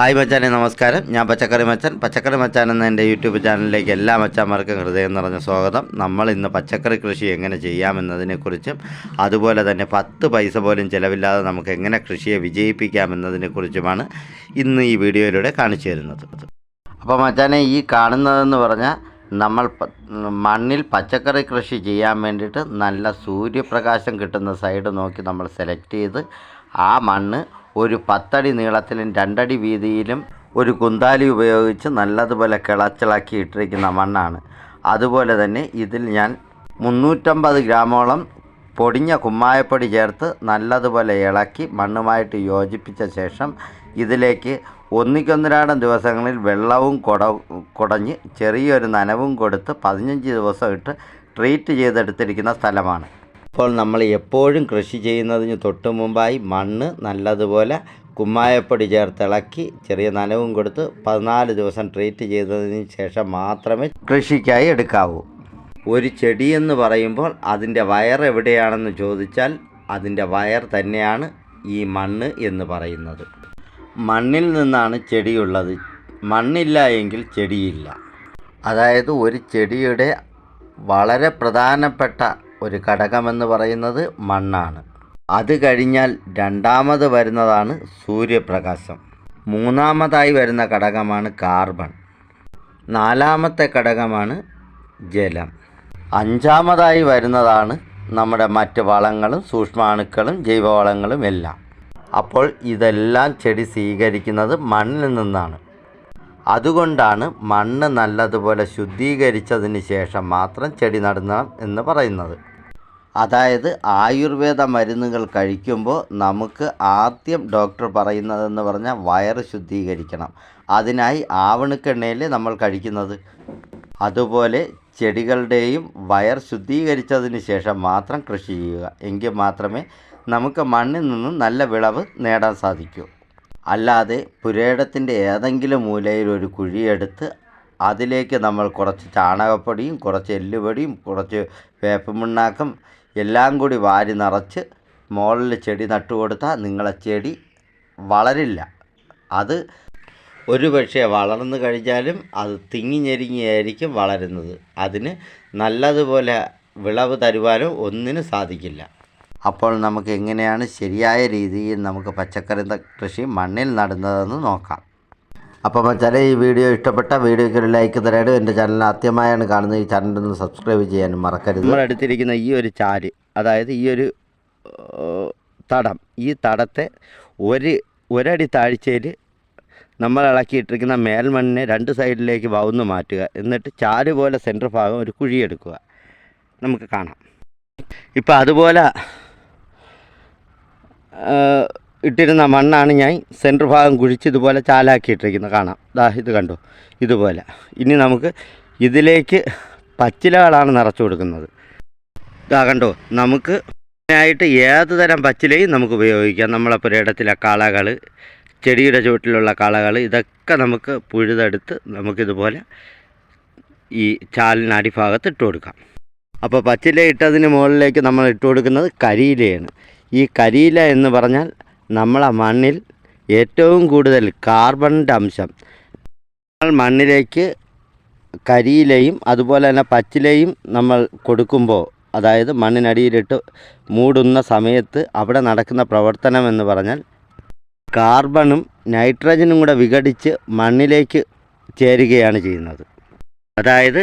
Hi മച്ചാനെ നമസ്കാരം. ഞാൻ പച്ചക്കറി മച്ചൻ. പച്ചക്കറി മച്ചാൻ എന്ന എന്റെ യൂട്യൂബ് ചാനലിലേക്ക് എല്ലാ മച്ചാന്മാർക്കും ഹൃദയം നിറഞ്ഞ സ്വാഗതം. നമ്മൾ ഇന്ന് പച്ചക്കറി കൃഷി എങ്ങനെ ചെയ്യാമെന്നതിനെക്കുറിച്ചും അതുപോലെ തന്നെ പത്ത് പൈസ പോലും ചിലവില്ലാതെ നമുക്ക് എങ്ങനെ കൃഷിയെ വിജയിപ്പിക്കാമെന്നതിനെക്കുറിച്ചുമാണ് ഇന്ന് ഈ വീഡിയോയിലൂടെ കാണിച്ചു തരുന്നത്. അപ്പോൾ മച്ചാനെ ഈ കാണുന്നതെന്ന് പറഞ്ഞാൽ നമ്മൾ മണ്ണിൽ പച്ചക്കറി കൃഷി ചെയ്യാൻ വേണ്ടിയിട്ട് നല്ല സൂര്യപ്രകാശം കിട്ടുന്ന സൈഡ് നോക്കി നമ്മൾ സെലക്ട് ചെയ്ത് ആ മണ്ണ് ഒരു പത്തടി നീളത്തിലും രണ്ടടി വീതിയിലും ഒരു കുന്താലി ഉപയോഗിച്ച് നല്ലതുപോലെ കിളച്ചിളക്കി ഇട്ടിരിക്കുന്ന മണ്ണാണ്. അതുപോലെ തന്നെ ഇതിൽ ഞാൻ മുന്നൂറ്റമ്പത് ഗ്രാമോളം പൊടിഞ്ഞ കുമ്മായപ്പൊടി ചേർത്ത് നല്ലതുപോലെ ഇളക്കി മണ്ണുമായിട്ട് യോജിപ്പിച്ച ശേഷം ഇതിലേക്ക് ഒന്നിക്കൊന്നിരാടം ദിവസങ്ങളിൽ വെള്ളവും കുട കുടഞ്ഞ് ചെറിയൊരു നനവും കൊടുത്ത് പതിനഞ്ച് ദിവസം ഇട്ട് ട്രീറ്റ് ചെയ്തെടുത്തിരിക്കുന്ന സ്ഥലമാണ്. അപ്പോൾ നമ്മൾ എപ്പോഴും കൃഷി ചെയ്യുന്നതിന് തൊട്ട് മുമ്പായി മണ്ണ് നല്ലതുപോലെ കുമ്മായപ്പൊടി ചേർത്ത് ഇളക്കി ചെറിയ നനവും കൊടുത്ത് പതിനാല് ദിവസം ട്രീറ്റ് ചെയ്തതിന് ശേഷം മാത്രമേ കൃഷിക്കായി എടുക്കാവൂ. ഒരു ചെടി എന്ന് പറയുമ്പോൾ അതിന്റെ വയർ എവിടെയാണെന്ന് ചോദിച്ചാൽ അതിന്റെ വയർ തന്നെയാണ് ഈ മണ്ണ് എന്ന് പറയുന്നത്. മണ്ണിൽ നിന്നാണ് ചെടിയുള്ളത്. മണ്ണില്ല എങ്കിൽ ചെടിയില്ല. അതായത് ഒരു ചെടിയുടെ വളരെ പ്രധാനപ്പെട്ട ഒരു ഘടകമെന്ന് പറയുന്നത് മണ്ണാണ്. അത് കഴിഞ്ഞാൽ രണ്ടാമത് വരുന്നതാണ് സൂര്യപ്രകാശം. മൂന്നാമതായി വരുന്ന ഘടകമാണ് കാർബൺ. നാലാമത്തെ ഘടകമാണ് ജലം. അഞ്ചാമതായി വരുന്നതാണ് നമ്മുടെ മറ്റ് വളങ്ങളും സൂക്ഷ്മാണുക്കളും ജൈവവളങ്ങളും എല്ലാം. അപ്പോൾ ഇതെല്ലാം ചെടി സ്വീകരിക്കുന്നത് മണ്ണിൽ നിന്നാണ്. അതുകൊണ്ടാണ് മണ്ണ് നല്ലതുപോലെ ശുദ്ധീകരിച്ചതിന് ശേഷം മാത്രം ചെടി നടണം എന്ന് പറയുന്നത്. അതായത് ആയുർവേദ മരുന്നുകൾ കഴിക്കുമ്പോൾ നമുക്ക് ആദ്യം ഡോക്ടർ പറയുന്നതെന്ന് പറഞ്ഞാൽ വയറ് ശുദ്ധീകരിക്കണം. അതിനായി ആവണക്കെണ്ണയിൽ നമ്മൾ കഴിക്കുന്നത്. അതുപോലെ ചെടികളുടെയും വയർ ശുദ്ധീകരിച്ചതിന് ശേഷം മാത്രം കൃഷി ചെയ്യുക. എങ്കിൽ മാത്രമേ നമുക്ക് മണ്ണിൽ നിന്നും നല്ല വിളവ് നേടാൻ സാധിക്കൂ. അല്ലാതെ പുരേടത്തിന്റെ ഏതെങ്കിലും മൂലയിൽ ഒരു കുഴിയെടുത്ത് അതിലേക്ക് നമ്മൾ കുറച്ച് ചാണകപ്പൊടിയും കുറച്ച് എല്ലുപൊടിയും കുറച്ച് വേപ്പമുണ്ണാക്കും എല്ലാം കൂടി വാരി നിറച്ച് മുകളിൽ ചെടി നട്ടുകൊടുത്താൽ നിങ്ങളെ ചെടി വളരില്ല. അത് ഒരു പക്ഷേ വളർന്നു കഴിഞ്ഞാലും അത് തിങ്ങി ഞെരുങ്ങിയായിരിക്കും വളരുന്നത്. അതിന് നല്ലതുപോലെ വിളവ് തരുവാനോ ഒന്നിനും സാധിക്കില്ല. അപ്പോൾ നമുക്ക് എങ്ങനെയാണ് ശരിയായ രീതിയിൽ നമുക്ക് പച്ചക്കറി കൃഷി മണ്ണിൽ നടുന്നതെന്ന് നോക്കാം. അപ്പോൾ മച്ചാലെ ഈ വീഡിയോ ഇഷ്ടപ്പെട്ട വീഡിയോയ്ക്ക് ഒരു ലൈക്ക് തരാനും എന്റെ ചാനൽ ആദ്യമായാണ് കാണുന്നത്. ഈ ചാനൽ ഒന്ന് സബ്സ്ക്രൈബ് ചെയ്യാനും മറക്കരുത്. നമ്മൾ എടുത്തിരിക്കുന്ന ഈ ഒരു ചാൽ അതായത് ഈ ഒരു തടം ഈ തടത്തെ ഒരു ഒരടി താഴ്ചയിൽ നമ്മൾ ഇളക്കിയിട്ടിരിക്കുന്ന മേൽമണ്ണിനെ രണ്ട് സൈഡിലേക്ക് വവുന്ന് മാറ്റുക. എന്നിട്ട് ചാൽ പോലെ സെന്റർ ഭാഗം ഒരു കുഴിയെടുക്കുക നമുക്ക് കാണാം. ഇപ്പം അതുപോലെ ഇട്ടിരുന്ന മണ്ണാണ് ഞാൻ സെന്റർ ഭാഗം കുഴിച്ച് ഇതുപോലെ ചാലാക്കിയിട്ടിരിക്കുന്നത്. കാണാം. ദാ ഇത് കണ്ടു? ഇതുപോലെ. ഇനി നമുക്ക് ഇതിലേക്ക് പച്ചിലകളാണ് നിറച്ചു കൊടുക്കുന്നത്. ഇതാ കണ്ടോ? നമുക്ക് ആയിട്ട് ഏത് തരം പച്ചിലയും നമുക്ക് ഉപയോഗിക്കാം. നമ്മളെ പുരയിടത്തിലെ കളകൾ ചെടിയുടെ ചുവട്ടിലുള്ള കളകൾ ഇതൊക്കെ നമുക്ക് പുഴുതെടുത്ത് നമുക്കിതുപോലെ ഈ ചാലിന് അടിഭാഗത്ത് ഇട്ട് കൊടുക്കാം. അപ്പോൾ പച്ചില ഇട്ടതിന് മുകളിലേക്ക് നമ്മൾ ഇട്ട് കൊടുക്കുന്നത് കരിയിലയാണ്. ഈ കരിയില എന്ന് പറഞ്ഞാൽ നമ്മളെ മണ്ണിൽ ഏറ്റവും കൂടുതൽ കാർബണിന്റെ അംശം. നമ്മൾ മണ്ണിലേക്ക് കരിയിലയും അതുപോലെ തന്നെ പച്ചിലയും നമ്മൾ കൊടുക്കുമ്പോൾ അതായത് മണ്ണിനടിയിലിട്ട് മൂടുന്ന സമയത്ത് അവിടെ നടക്കുന്ന പ്രവർത്തനം എന്ന് പറഞ്ഞാൽ കാർബണും നൈട്രജനും കൂടെ വിഘടിച്ച് മണ്ണിലേക്ക് ചേരുകയാണ് ചെയ്യുന്നത്. അതായത്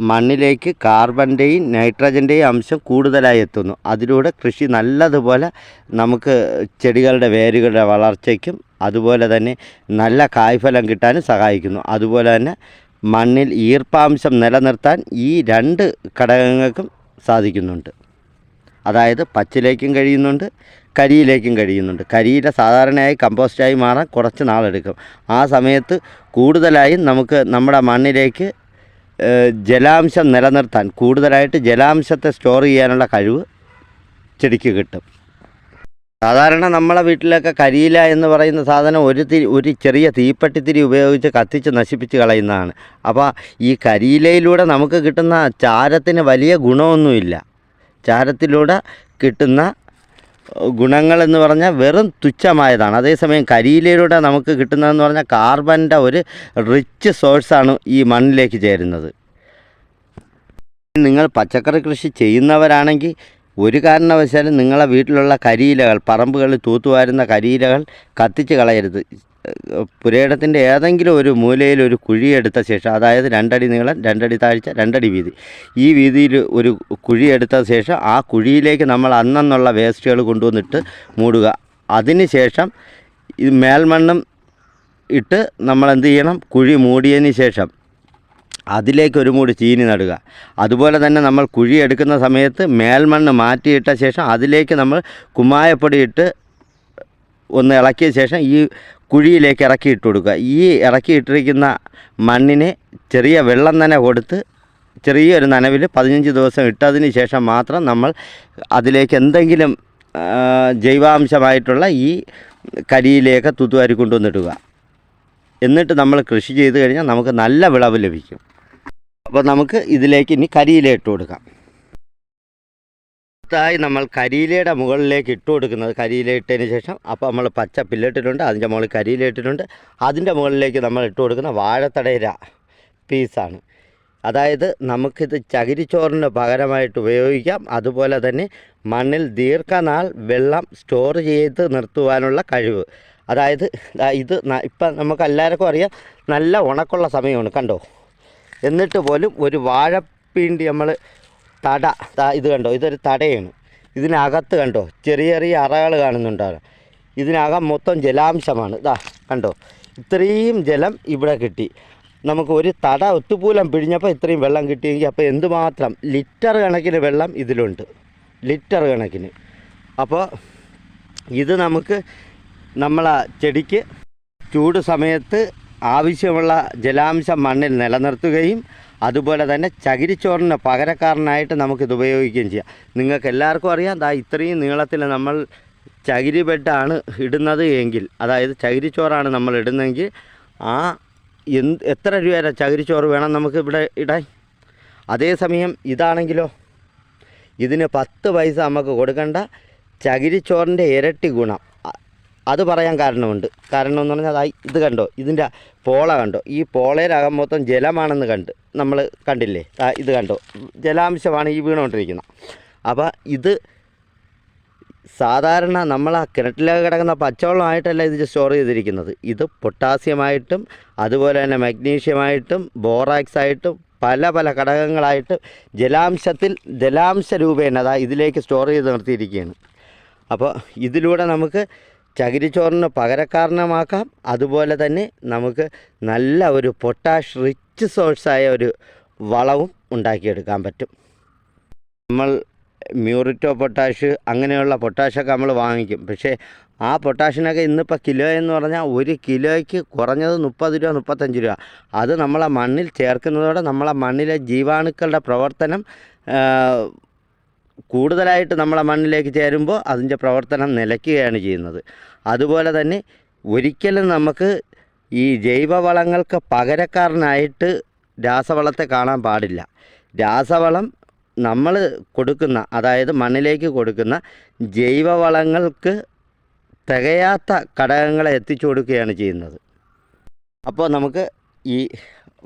മണ്ണിലേക്ക് കാർബണിന്റെയും നൈട്രജന്റെയും അംശം കൂടുതലായി എത്തുന്നു. അതിലൂടെ കൃഷി നല്ലതുപോലെ നമുക്ക് ചെടികളുടെ വേരുകളുടെ വളർച്ചയ്ക്കും അതുപോലെ തന്നെ നല്ല കായ്ഫലം കിട്ടാനും സഹായിക്കുന്നു. അതുപോലെ തന്നെ മണ്ണിൽ ഈർപ്പാംശം നിലനിർത്താൻ ഈ രണ്ട് ഘടകങ്ങൾക്കും സാധിക്കുന്നുണ്ട്. അതായത് പച്ചിലേക്കും കഴിയുന്നുണ്ട് കരിയിലേക്കും കഴിയുന്നുണ്ട്. കരിയില സാധാരണയായി കമ്പോസ്റ്റായി മാറാൻ കുറച്ച് നാളെടുക്കും. ആ സമയത്ത് കൂടുതലായും നമുക്ക് നമ്മുടെ മണ്ണിലേക്ക് ജലാംശം നിലനിർത്താൻ കൂടുതലായിട്ട് ജലാംശത്തെ സ്റ്റോർ ചെയ്യാനുള്ള കഴിവ് ചെടിക്ക് കിട്ടും. സാധാരണ നമ്മളെ വീട്ടിലൊക്കെ കരിയില എന്ന് പറയുന്ന സാധനം ഒരു തിരി ഒരു ചെറിയ തീപ്പെട്ടിത്തിരി ഉപയോഗിച്ച് കത്തിച്ച് നശിപ്പിച്ച് കളയുന്നതാണ്. അപ്പോൾ ഈ കരിയിലയിലൂടെ നമുക്ക് കിട്ടുന്ന ചാരത്തിന് വലിയ ഗുണമൊന്നുമില്ല. ചാരത്തിലൂടെ കിട്ടുന്ന ഗുണങ്ങളെന്ന് പറഞ്ഞാൽ വെറും തുച്ഛമായതാണ്. അതേസമയം കരിയിലയിലൂടെ നമുക്ക് കിട്ടുന്നതെന്ന് പറഞ്ഞാൽ കാർബന്റെ ഒരു റിച്ച് സോഴ്സാണ് ഈ മണ്ണിലേക്ക് ചേരുന്നത്. നിങ്ങൾ പച്ചക്കറി കൃഷി ചെയ്യുന്നവരാണെങ്കിൽ ഒരു കാരണവശാലും നിങ്ങളെ വീട്ടിലുള്ള കരിയിലകൾ പറമ്പുകളിൽ തൂത്തുവാരുന്ന കരിയിലകൾ കത്തിച്ച് കളയരുത്. പുരയിടത്തിന്റെ ഏതെങ്കിലും ഒരു മൂലയിൽ ഒരു കുഴിയെടുത്ത ശേഷം അതായത് രണ്ടടി നീളം രണ്ടടി താഴ്ച രണ്ടടി വീതി ഈ വീതിയിൽ ഒരു കുഴിയെടുത്ത ശേഷം ആ കുഴിയിലേക്ക് നമ്മൾ അന്നെന്നുള്ള വേസ്റ്റുകൾ കൊണ്ടുവന്നിട്ട് മൂടുക. അതിന് ശേഷം ഈ മേൽമണ്ണും ഇട്ട് നമ്മൾ എന്ത് ചെയ്യണം? കുഴി മൂടിയതിന് ശേഷം അതിലേക്ക് ഒരു മൂടി ചീനി നടുക. അതുപോലെ തന്നെ നമ്മൾ കുഴി എടുക്കുന്ന സമയത്ത് മേൽമണ്ണ് മാറ്റിയിട്ട ശേഷം അതിലേക്ക് നമ്മൾ കുമ്മായപ്പൊടി ഇട്ട് ഒന്ന് ഇളക്കിയ ശേഷം ഈ കുഴിയിലേക്ക് ഇറക്കി ഇട്ട് കൊടുക്കുക. ഈ ഇറക്കിയിട്ടിരിക്കുന്ന മണ്ണിനെ ചെറിയ വെള്ളം തന്നെ കൊടുത്ത് ചെറിയൊരു നനവിൽ പതിനഞ്ച് ദിവസം ഇട്ടതിന് ശേഷം മാത്രം നമ്മൾ അതിലേക്ക് എന്തെങ്കിലും ജൈവാംശമായിട്ടുള്ള ഈ കരിയിലേക്ക് തുതുവാരി കൊണ്ടുവന്നിടുക. എന്നിട്ട് നമ്മൾ കൃഷി ചെയ്ത് കഴിഞ്ഞാൽ നമുക്ക് നല്ല വിളവ് ലഭിക്കും. അപ്പോൾ നമുക്ക് ഇതിലേക്ക് ഇനി കരിയില ഇട്ട് കൊടുക്കാം. അടുത്തതായി നമ്മൾ കരിയിലയുടെ മുകളിലേക്ക് ഇട്ട് കൊടുക്കുന്നത്. കരിയില ഇട്ടതിന് ശേഷം അപ്പോൾ നമ്മൾ പച്ച പില്ലിട്ടിട്ടുണ്ട് അതിന്റെ മുകളിൽ കരിയില ഇട്ടിട്ടുണ്ട്. അതിന്റെ മുകളിലേക്ക് നമ്മൾ ഇട്ട് കൊടുക്കുന്ന വാഴത്തടയില പീസാണ് അതായത് നമുക്കിത് ചകിരിച്ചോറിന് പകരമായിട്ട് ഉപയോഗിക്കാം. അതുപോലെ തന്നെ മണ്ണിൽ ദീർഘനാൾ വെള്ളം സ്റ്റോർ ചെയ്ത് നിർത്തുവാനുള്ള കഴിവ്. അതായത് ഇത് ഇപ്പം നമുക്ക് എല്ലാവർക്കും അറിയാം നല്ല ഉണക്കുള്ള സമയമാണ് കണ്ടോ? എന്നിട്ട് പോലും ഒരു വാഴപ്പീണ്ടി നമ്മൾ തട ഇത് കണ്ടോ? ഇതൊരു തടയാണ്. ഇതിനകത്ത് കണ്ടോ? ചെറിയ ചെറിയ അറകൾ കാണുന്നുണ്ടാകും ഇതിനകം മൊത്തം ജലാംശമാണ്. ഇതാ കണ്ടോ? ഇത്രയും ജലം ഇവിടെ കിട്ടി. നമുക്ക് ഒരു തട ഒത്തുപൂലം പിഴിഞ്ഞപ്പോൾ ഇത്രയും വെള്ളം കിട്ടിയെങ്കിൽ അപ്പോൾ എന്തുമാത്രം? ലിറ്റർ കണക്കിന് വെള്ളം ഇതിലുണ്ട്. ലിറ്റർ കണക്കിന്. അപ്പോൾ ഇത് നമുക്ക് നമ്മളെ ചെടിക്ക് ചൂട് സമയത്ത് ആവശ്യമുള്ള ജലാംശം മണ്ണിൽ നിലനിർത്തുകയും അതുപോലെ തന്നെ ചകിരിച്ചോറിന് പകരക്കാരനായിട്ട് നമുക്കിത് ഉപയോഗിക്കുകയും ചെയ്യാം. നിങ്ങൾക്ക് എല്ലാവർക്കും അറിയാം ദാ ഇത്രയും നീളത്തിൽ നമ്മൾ ചകിരി ബെഡാണ് ഇടുന്നത് എങ്കിൽ അതായത് ചകിരിച്ചോറാണ് നമ്മൾ ഇടുന്നതെങ്കിൽ ആ എന്ത് എത്ര രൂപയുടെ ചകിരിച്ചോറ് വേണം നമുക്ക് ഇവിടെ ഇടാൻ? അതേസമയം ഇതാണെങ്കിലോ? ഇതിന് പത്ത് പൈസ നമുക്ക് കൊടുക്കേണ്ട. ചകിരിച്ചോറിന്റെ ഇരട്ടി ഗുണം. അത് പറയാൻ കാരണമുണ്ട്. കാരണം എന്ന് പറഞ്ഞാൽ അതായി ഇത് കണ്ടോ? ഇതിന്റെ പോള കണ്ടോ? ഈ പോളയിലകം മൊത്തം ജലമാണെന്ന് കണ്ട് നമ്മൾ കണ്ടില്ലേ? ഇത് കണ്ടോ? ജലാംശമാണ് ഈ വീണുകൊണ്ടിരിക്കുന്നത് അപ്പോൾ ഇത് സാധാരണ നമ്മൾ ആ കിണറ്റിലൊക്കെ കിടക്കുന്ന പച്ചവെള്ളമായിട്ടല്ല ഇത് സ്റ്റോർ ചെയ്തിരിക്കുന്നത്. ഇത് പൊട്ടാസ്യമായിട്ടും അതുപോലെ തന്നെ മഗ്നീഷ്യമായിട്ടും ബോറാക്സ് ആയിട്ടും പല പല ഘടകങ്ങളായിട്ട് ജലാംശത്തിൽ ജലാംശ രൂപേണ അതാ ഇതിലേക്ക് സ്റ്റോർ ചെയ്ത് നിർത്തിയിരിക്കുകയാണ്. അപ്പോൾ ഇതിലൂടെ നമുക്ക് ചകിരിച്ചോറിന് പകരക്കാരണമാക്കാം അതുപോലെ തന്നെ നമുക്ക് നല്ല ഒരു പൊട്ടാഷ് റിച്ച് സോഴ്സായ ഒരു വളവും ഉണ്ടാക്കിയെടുക്കാൻ പറ്റും. നമ്മൾ മ്യൂറിറ്റോ പൊട്ടാഷ് അങ്ങനെയുള്ള പൊട്ടാഷൊക്കെ നമ്മൾ വാങ്ങിക്കും. പക്ഷേ ആ പൊട്ടാഷിനൊക്കെ ഇന്നിപ്പോൾ കിലോ എന്ന് പറഞ്ഞാൽ ഒരു കിലോയ്ക്ക് കുറഞ്ഞത് മുപ്പത് രൂപ മുപ്പത്തഞ്ച് രൂപ. അത് നമ്മളെ മണ്ണിൽ ചേർക്കുന്നതോടെ നമ്മളെ മണ്ണിലെ ജീവാണുക്കളുടെ പ്രവർത്തനം കൂടുതലായിട്ട് നമ്മളെ മണ്ണിലേക്ക് ചേരുമ്പോൾ അതിന്റെ പ്രവർത്തനം നിലയ്ക്കുകയാണ് ചെയ്യുന്നത്. അതുപോലെ തന്നെ ഒരിക്കലും നമുക്ക് ഈ ജൈവവളങ്ങൾക്ക് പകരക്കാരനായിട്ട് രാസവളത്തെ കാണാൻ പാടില്ല. രാസവളം നമ്മൾ കൊടുക്കുന്ന അതായത് മണ്ണിലേക്ക് കൊടുക്കുന്ന ജൈവവളങ്ങൾക്ക് തികയാത്ത ഘടകങ്ങളെ എത്തിച്ചു കൊടുക്കുകയാണ് ചെയ്യുന്നത്. അപ്പോൾ നമുക്ക് ഈ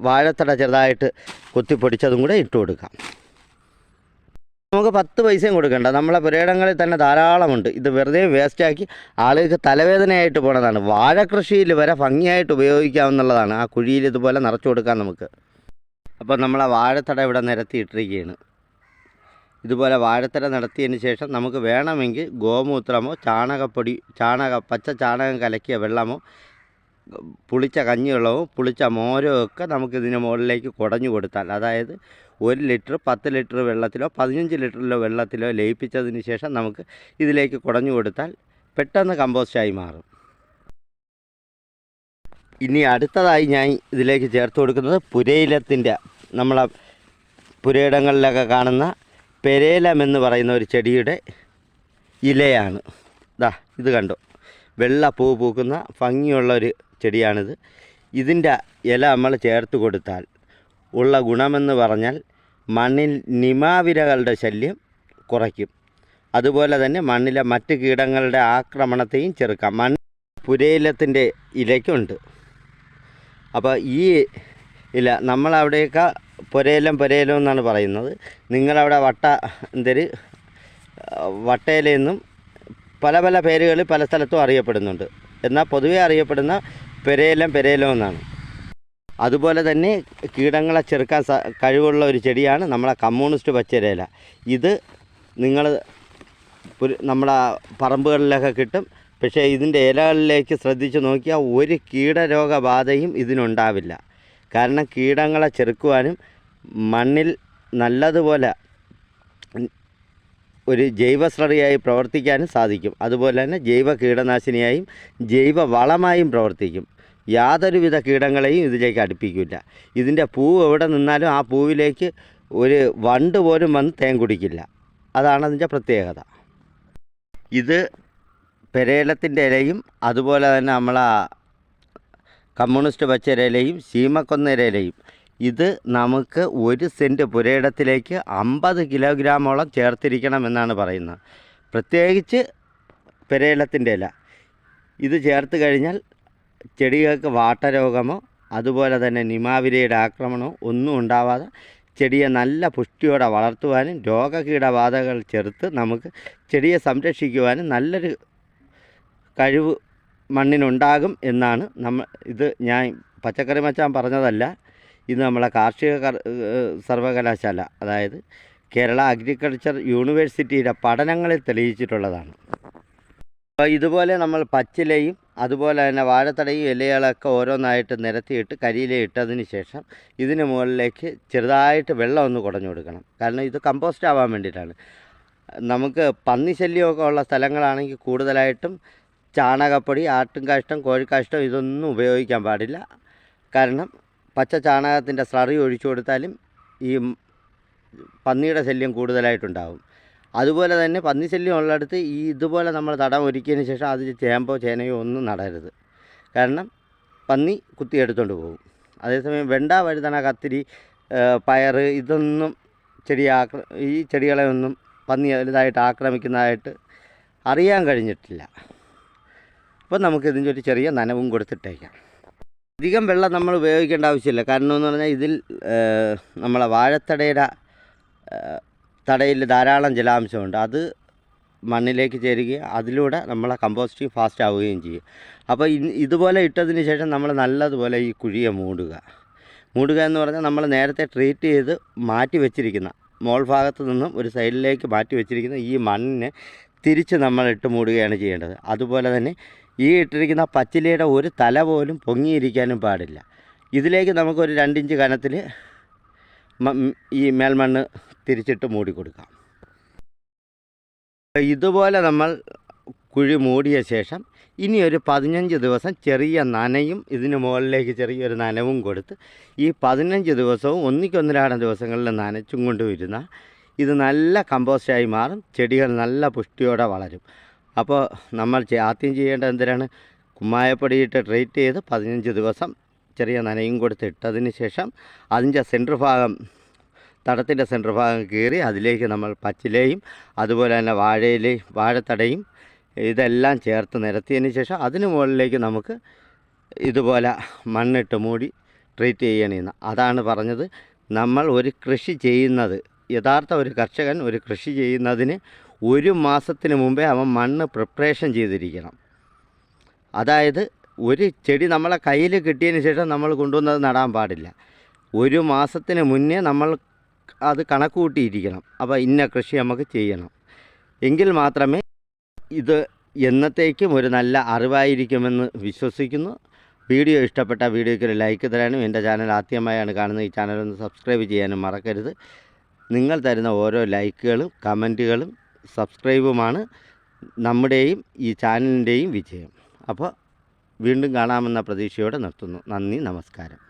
വാഴത്തട ചെറുതായിട്ട് കുത്തിപ്പൊടിച്ചതും കൂടെ ഇട്ട് കൊടുക്കാം. നമുക്ക് പത്ത് പൈസയും കൊടുക്കേണ്ട. നമ്മളെ പുരയിടങ്ങളിൽ തന്നെ ധാരാളമുണ്ട്. ഇത് വെറുതെ വേസ്റ്റാക്കി ആളുകൾക്ക് തലവേദനയായിട്ട് പോണതാണ്. വാഴ കൃഷിയിൽ വരെ ഭംഗിയായിട്ട് ഉപയോഗിക്കാവുന്നതാണ്. ആ കുഴിയിൽ ഇതുപോലെ നിറച്ചു കൊടുക്കാം നമുക്ക്. അപ്പോൾ നമ്മളെ വാഴത്തട ഇവിടെ നിരത്തിയിട്ടിരിക്കുകയാണ്. ഇതുപോലെ വാഴത്തട നടത്തിയതിന് ശേഷം നമുക്ക് വേണമെങ്കിൽ ഗോമൂത്രമോ ചാണകപ്പൊടി ചാണക പച്ച ചാണകം കലക്കിയ വെള്ളമോ പുളിച്ച കഞ്ഞിവെള്ളവും പുളിച്ച മോരോ ഒക്കെ നമുക്കിതിന് മുകളിലേക്ക് കുടഞ്ഞു കൊടുത്താൽ അതായത് ഒരു ലിറ്റർ പത്ത് ലിറ്റർ വെള്ളത്തിലോ പതിനഞ്ച് ലിറ്ററിലോ വെള്ളത്തിലോ ലയിപ്പിച്ചതിന് ശേഷം നമുക്ക് ഇതിലേക്ക് കുടഞ്ഞു കൊടുത്താൽ പെട്ടെന്ന് കമ്പോസ്റ്റായി മാറും. ഇനി അടുത്തതായി ഞാൻ ഇതിലേക്ക് ചേർത്ത് കൊടുക്കുന്നത് പുരയിലത്തിന്റെ നമ്മളെ പുരയിടങ്ങളിലൊക്കെ കാണുന്ന പെരേലം എന്ന് പറയുന്ന ഒരു ചെടിയുടെ ഇലയാണ്. ദാ ഇത് കണ്ടോ? വെള്ള പൂ പൂക്കുന്ന ഭംഗിയുള്ള ഒരു ചെടിയാണിത്. ഇതിന്റെ ഇല നമ്മൾ ചേർത്ത് കൊടുത്താൽ ഉള്ള ഗുണമെന്ന് പറഞ്ഞാൽ മണ്ണിൽ നിമാവിരകളുടെ ശല്യം കുറയ്ക്കും. അതുപോലെ തന്നെ മണ്ണിലെ മറ്റ് കീടങ്ങളുടെ ആക്രമണത്തെയും ചെറുക്കാം. മണ്ണ് പുരയിലത്തിന്റെ ഇലയ്ക്കുണ്ട്. അപ്പോൾ ഈ ഇല നമ്മളവിടെയൊക്കെ പുരയിലം പുരയിലം എന്നാണ് പറയുന്നത്. നിങ്ങളവിടെ വട്ട എന്തൊരു വട്ടയിലെന്നും പല പല പേരുകളിൽ പല സ്ഥലത്തും അറിയപ്പെടുന്നുണ്ട്. എന്നാൽ പൊതുവെ അറിയപ്പെടുന്ന പെരേലം പെരേലം എന്നാണ്. അതുപോലെ തന്നെ കീടങ്ങളെ ചെറുക്കാൻ കഴിവുള്ള ഒരു ചെടിയാണ് നമ്മളെ കമ്മ്യൂണിസ്റ്റ് പച്ചരയില ഇത് നിങ്ങൾ നമ്മളെ പറമ്പുകളിലൊക്കെ കിട്ടും. പക്ഷേ ഇതിന്റെ ഇലകളിലേക്ക് ശ്രദ്ധിച്ച് നോക്കിയാൽ ഒരു കീടരോഗബാധയും ഇതിനുണ്ടാവില്ല. കാരണം കീടങ്ങളെ ചെറുക്കുവാനും മണ്ണിൽ നല്ലതുപോലെ ഒരു ജൈവസ്രറിയായി പ്രവർത്തിക്കാനും സാധിക്കും. അതുപോലെ തന്നെ ജൈവ കീടനാശിനിയായും ജൈവ വളമായും പ്രവർത്തിക്കും. യാതൊരുവിധ കീടങ്ങളെയും ഇതിലേക്ക് അടുപ്പിക്കില്ല ഇതിന്റെ പൂവ് എവിടെ നിന്നാലും ആ പൂവിലേക്ക് ഒരു വണ്ട് പോലും വന്ന് തേൻ കുടിക്കില്ല. അതാണ് അതിന്റെ പ്രത്യേകത. ഇത് പെരേലത്തിന്റെ ഇലയും അതുപോലെ തന്നെ നമ്മളെ കമ്മ്യൂണിസ്റ്റ് പച്ചരയിലയും ശീമക്കൊന്നരയിലയും ഇത് നമുക്ക് ഒരു സെന്റ് പുരയിടത്തിലേക്ക് അമ്പത് കിലോഗ്രാമോളം ചേർത്തിരിക്കണമെന്നാണ് പറയുന്നത്. പ്രത്യേകിച്ച് പെരയിടത്തിന്റെ ഇല. ഇത് ചേർത്ത് കഴിഞ്ഞാൽ ചെടികൾക്ക് വാട്ടരോഗമോ അതുപോലെ തന്നെ നിമാവിരയുടെ ആക്രമണമോ ഒന്നും ഉണ്ടാവാതെ ചെടിയെ നല്ല പുഷ്ടിയോടെ വളർത്തുവാനും രോഗകീടബാധകൾ ചെറുത്ത് നമുക്ക് ചെടിയെ സംരക്ഷിക്കുവാനും നല്ലൊരു കഴിവ് മണ്ണിനുണ്ടാകും എന്നാണ് നമ്മൾ ഇത് ഞാൻ പച്ചക്കറി മച്ചാൻ പറഞ്ഞതല്ല. ഇത് നമ്മളെ കാർഷിക സർവകലാശാല അതായത് കേരള അഗ്രികൾച്ചർ യൂണിവേഴ്സിറ്റിയുടെ പഠനങ്ങളിൽ തെളിയിച്ചിട്ടുള്ളതാണ്. അപ്പോൾ ഇതുപോലെ നമ്മൾ പച്ചിലയും അതുപോലെ തന്നെ വാഴത്തടയും ഇലകളൊക്കെ ഓരോന്നായിട്ട് നിരത്തിയിട്ട് കരിയില ഇട്ടതിന് ശേഷം ഇതിന് മുകളിലേക്ക് ചെറുതായിട്ട് വെള്ളം ഒന്ന് കുടഞ്ഞു കൊടുക്കണം. കാരണം ഇത് കമ്പോസ്റ്റ് ആവാൻ വേണ്ടിയിട്ടാണ്. നമുക്ക് പന്നി ശല്യമൊക്കെ ഉള്ള സ്ഥലങ്ങളാണെങ്കിൽ കൂടുതലായിട്ടും ചാണകപ്പൊടി ആട്ടുംകാഷ്ടം കോഴിക്കാഷ്ടം ഇതൊന്നും ഉപയോഗിക്കാൻ പാടില്ല. കാരണം പച്ച ചാണകത്തിന്റെ സ്ലറി ഒഴിച്ചു കൊടുത്താലും ഈ പന്നിയുടെ ശല്യം കൂടുതലായിട്ടുണ്ടാവും. അതുപോലെ തന്നെ പന്നി ശല്യം ഉള്ളിടത്ത് ഈ ഇതുപോലെ നമ്മൾ തടം ഒരുക്കിയതിന് ശേഷം അതിൽ ചേമ്പോ ചേനയോ ഒന്നും നടരുത്. കാരണം പന്നി കുത്തിയെടുത്തുകൊണ്ട് പോകും. അതേസമയം വെണ്ട വഴുതന കത്തിരി പയർ ഇതൊന്നും ചെടി ആക്ര ഈ ചെടികളെ ഒന്നും പന്നി വലുതായിട്ട് ആക്രമിക്കുന്നതായിട്ട് അറിയാൻ കഴിഞ്ഞിട്ടില്ല. അപ്പോൾ നമുക്ക് ഇതിന്റെ ഒരു ചെറിയ നനവും കൊടുത്തിട്ടേക്കാം. അധികം വെള്ളം നമ്മൾ ഉപയോഗിക്കേണ്ട ആവശ്യമില്ല. കാരണം എന്ന് പറഞ്ഞാൽ ഇതിൽ നമ്മളെ വാഴത്തടയുടെ തടയിൽ ധാരാളം ജലാംശമുണ്ട്. അത് മണ്ണിലേക്ക് ചേരുകയും അതിലൂടെ നമ്മളെ കമ്പോസ്റ്റ് ഫാസ്റ്റ് ആവുകയും ചെയ്യും. അപ്പോൾ ഇതുപോലെ ഇട്ടതിന് ശേഷം നമ്മൾ നല്ലതുപോലെ ഈ കുഴിയെ മൂടുക. മൂടുക എന്ന് പറഞ്ഞാൽ നമ്മൾ നേരത്തെ ട്രീറ്റ് ചെയ്ത് മാറ്റി വെച്ചിരിക്കുന്ന മോൾ ഭാഗത്ത് നിന്നും ഒരു സൈഡിലേക്ക് മാറ്റി വെച്ചിരിക്കുന്ന ഈ മണ്ണിനെ തിരിച്ച് നമ്മൾ ഇട്ട് മൂടുകയാണ് ചെയ്യേണ്ടത്. അതുപോലെ തന്നെ ഈ ഇട്ടിരിക്കുന്ന പച്ചിലയുടെ ഒരു തല പോലും പൊങ്ങിയിരിക്കാനും പാടില്ല. ഇതിലേക്ക് നമുക്കൊരു രണ്ടിഞ്ച് കനത്തിൽ ഈ മേൽമണ്ണ് തിരിച്ചിട്ട് മൂടി കൊടുക്കാം. ഇതുപോലെ നമ്മൾ കുഴി മൂടിയ ശേഷം ഇനി ഒരു പതിനഞ്ച് ദിവസം ചെറിയ നനയും ഇതിന് മുകളിലേക്ക് ചെറിയൊരു നനവും കൊടുത്ത് ഈ പതിനഞ്ച് ദിവസവും ഒന്നിക്കൊന്നിരാടം ദിവസങ്ങളിൽ നനച്ചും കൊണ്ടുവരുന്ന ഇത് നല്ല കമ്പോസ്റ്റായി മാറും ചെടികൾ നല്ല പുഷ്ടിയോടെ വളരും. അപ്പോൾ നമ്മൾ ആദ്യം ചെയ്യേണ്ട എന്തിനാണ്? കുമ്മായപ്പൊടിയിട്ട് ട്രീറ്റ് ചെയ്ത് പതിനഞ്ച് ദിവസം ചെറിയ നനയും കൊടുത്ത് ഇട്ടതിന് ശേഷം അതിന്റെ സെന്റർ ഭാഗം തടത്തിന്റെ സെന്റർ ഭാഗം കീറി അതിലേക്ക് നമ്മൾ പച്ചിലയും അതുപോലെ തന്നെ വാഴയിലയും വാഴത്തടയും ഇതെല്ലാം ചേർത്ത് നിരത്തിയതിന് ശേഷം അതിന് മുകളിലേക്ക് നമുക്ക് ഇതുപോലെ മണ്ണിട്ട് മൂടി ട്രീറ്റ് ചെയ്യണമെന്ന് അതാണ് പറഞ്ഞത്. നമ്മൾ ഒരു കൃഷി ചെയ്യുന്നത് യഥാർത്ഥ ഒരു കർഷകൻ ഒരു കൃഷി ചെയ്യുന്നതിന് ഒരു മാസത്തിന് മുമ്പേ അവൻ മണ്ണ് പ്രിപ്പറേഷൻ ചെയ്തിരിക്കണം. അതായത് ഒരു ചെടി നമ്മളെ കയ്യിൽ കിട്ടിയതിന് ശേഷം നമ്മൾ കൊണ്ടുവന്നത് നടാൻ പാടില്ല. ഒരു മാസത്തിന് മുന്നേ നമ്മൾ അത് കണക്ക് കൂട്ടിയിരിക്കണം അപ്പോൾ ഇന്ന കൃഷി നമുക്ക് ചെയ്യണം. എങ്കിൽ മാത്രമേ ഇത് എന്നത്തേക്കും ഒരു നല്ല അറിവായിരിക്കുമെന്ന് വിശ്വസിക്കുന്നു. വീഡിയോ ഇഷ്ടപ്പെട്ട വീഡിയോയ്ക്ക് ഒരു ലൈക്ക് തരാനും എന്റെ ചാനൽ ആദ്യമായാണ് കാണുന്നത്. ഈ ചാനൽ ഒന്ന് സബ്സ്ക്രൈബ് ചെയ്യാനും മറക്കരുത്. നിങ്ങൾ തരുന്ന ഓരോ ലൈക്കുകളും കമന്റുകളും സബ്സ്ക്രൈബുമാണ് നമ്മുടെയും ഈ ചാനലിന്റെയും വിജയം. അപ്പോൾ വീണ്ടും കാണാമെന്ന പ്രതീക്ഷയോടെ നിർത്തുന്നു. നന്ദി നമസ്കാരം.